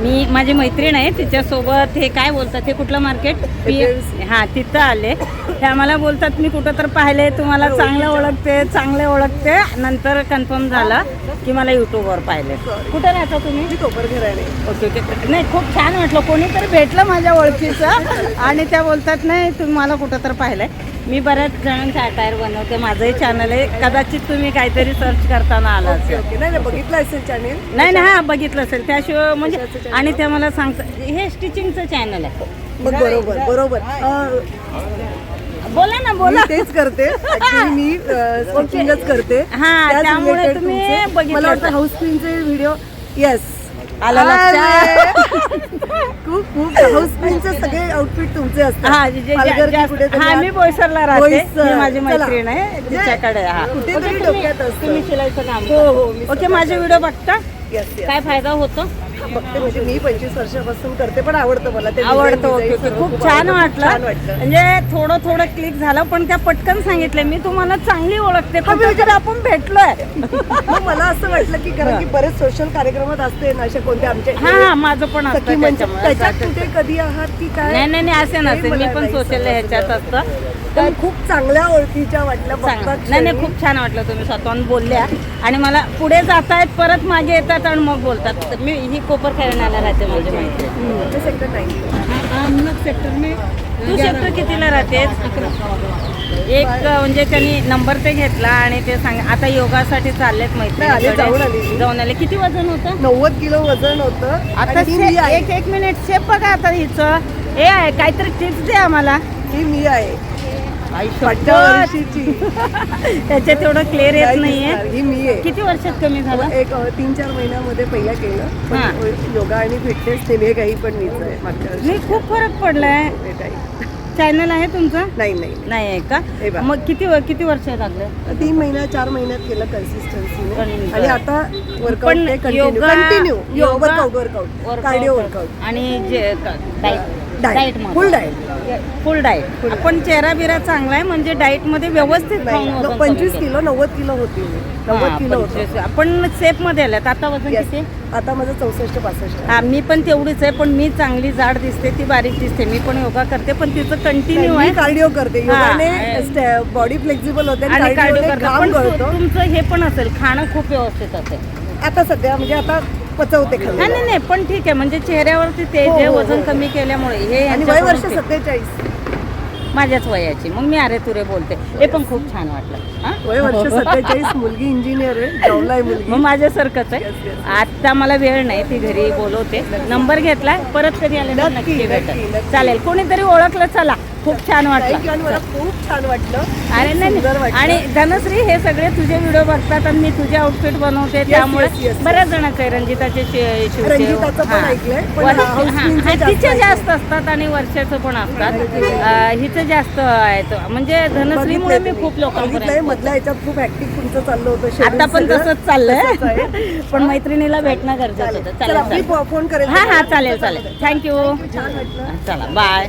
मी माझी मैत्रीण आहे तिच्यासोबत हे काय बोलतात हे कुठलं मार्केट पी हां तिथं आले. ते आम्हाला बोलतात मी कुठं तर पाहिले तुम्हाला चांगलं ओळखते चांगले ओळखते. नंतर कन्फर्म झालं. की मला यूट्यूबवर पाहिले कुठं राहता तुम्ही? मी कोपर घराणे ओके ओके. नाही खूप छान वाटलं. कोणीतरी भेटलं माझ्या ओळखीचं. आणि त्या बोलतात नाही तुम्ही मला कुठं तर पाहिलंय. मी बऱ्याच जणांचे अटायर बनवते. माझंही चॅनल आहे. कदाचित तुम्ही काहीतरी सर्च करताना आला ओके असेल. ओके. नाही बघितलं असेल चॅनेल नाही नाही हा बघितलं असेल. त्याशिवाय म्हणजे आणि त्या मला सांगतात. हे स्टिचिंगचं चॅनल आहे. मग बरोबर बरोबर. बोला ना मी बोला तेच करते. Actually मी स्टिचिंगच करते. हा, त्याच त्यामुळे related तुम्ही तुमचे- बघितलं मला वाटतं असेल. हाऊस क्वीनचे व्हिडिओ येस आलं लक्षात. खूप खूप. हाऊस क्वीनचे सगळे आउटफिट तुमचे असतात. हा जे- जे- पालघर की जास्त- कुठेतरी हा आत- मी बोईसरला राहते. बोईसर. ही माझी चला. मैत्रीण आहे तिच्याकडे हा. कुठेतरी ओके, तुम्ही- डोक्यात असतं. तुम्ही शिलाईचं काम हो, हो, मी करता. ओके माझे व्हिडिओ बघता? काय फायदा होतो? बघते म्हणजे मी पंचवीस वर्षापासून करते पण आवडतं मला. ते आवडतं design सर्व खूप छान आवडतं. वाटलं. छान वाटलं. म्हणजे थोडं थोडं क्लिक झालं पण त्या पटकन सांगितलं. मी तुम्हाला चांगली ओळखते कुठेतरी आपण भेटलोय. मग मला असं वाटलं की कारण की बरेच सोशल कार्यक्रमात असते ना असे कोणते आमचे हा हा माझं पण सखी असतं त्याच्यामुळे. त्याच्यात कुठे कधी आहात की काय? नाही नाही नाही असे नसेल मी पण सोशल. ह्याच्यात असतं. पण खूप चांगल्या ओळखीच्या वाटल्या नाही नाही. खूप छान वाटलं तुम्ही स्वतःहून बोलल्या. आणि मला पुढे जातायत परत मागे येतात आणि मग बोलतात. तर मी ही कोपर खेळण्याला राहते माझी माहिती. सेक्टर नाही. तू सेक्टर कितीला राहते एक म्हणजे त्यांनी नंबर ते घेतला आणि ते सांग आता योगासाठी चाललेत मैत्री मी. जाऊन आले. किती वजन होतं? नव्वद किलो वजन होतं. आता ही एक एक मिनिट शेप बघा आता हिचं. हे आहे काहीतरी टिप्स दे आम्हाला. ही मी आहे. त्याच्यात तेवढं क्लिअर येत नाही नाहीये. ही मी किती वर्षात कमी झालं? एक अ, तीन चार महिन्यामध्ये पहिला केलं. हा. योगा आणि फिटनेस नेहमी काही पण नाही खूप फरक पडलाय. ते. चॅनल आहे तुमचं? नाही नाही. नाही आहे का? हे. मग किती किती वर्ष लागले? तीन महिन्या चार महिन्यात केलं कन्सिस्टन्सीने पण- आणि आता workout continue yoga- continue yoga- workout workout cardio workout आणि जे diet. Full diet. Full diet आपण चेहरा बिरा चांगला आहे म्हणजे डाईटमध्ये व्यवस्थित खाऊन पंचवीस किलो नव्वद किलो होती. नव्वद किलो होतं. आपण सेफमध्ये आल्यात. आता वजन. किती? आता माझं चौसष्ट पासष्ट. हा मी पण तेवढीच आहे पण मी चांगली जाड दिसते ती बारीक दिसते. मी पण योगा करते पण तिचं कंटिन्यू आहे. कार्डिओ करते. योगाने बॉडी फ्लेक्झिबल होते आणि कार्डिओ पण करतो. तुमचं हे पण असेल खाणं खूप व्यवस्थित असेल. आता सध्या म्हणजे आता पचवते खाल्लेलं. नाही नाही पण ठीक आहे. म्हणजे चेहऱ्यावरती ते हो, जे हो, वजन हो. कमी केल्यामुळे हे आणि वय यांच्याकडून वर्ष ते- सत्तेचाळीस. माझ्याच वयाची. मग मी अरे तुरे बोलते. हे पण खूप छान वाटलं. हा? वय वर्ष सत्तेचाळीस. मुलगी इंजिनियर आहे. जॉबला आहे मुलगी. मग माझ्यासारखंच आहे. Yes, yes. आता मला वेळ नाही. ती घरी बोलवते. नंबर घेतलाय. परत कधी आले ना नक्की, नक्की नक्की, भेटेल. नक्की. चालेल. कोणीतरी ओळखलं चला. खूप छान वाटलं. मला खूप छान वाटलं. अरे नाही. आणि धनश्री हे सगळे तुझे व्हिडिओ बघतात आणि मी तुझे आउटफिट बनवते त्यामुळे. बऱ्याच जणांचे आहे. रंजिताचे तिचे. जास्त असतात आणि वर्षाचं पण असतात. हिचं जास्त आहेत. म्हणजे धनश्रीमुळे मी खूप. लोकांपर्यंत बघितलंय मधल्या ह्याच्यात खूप ऍक्टिव्ह तुमचं चाललं होतं आता पण. तसंच चाललंय. पण मैत्रिणीला भेटणं गरजेचं होतं. चला चालेल. फोन करेल. हा हा चालेल चालेल. थँक्यू चला बाय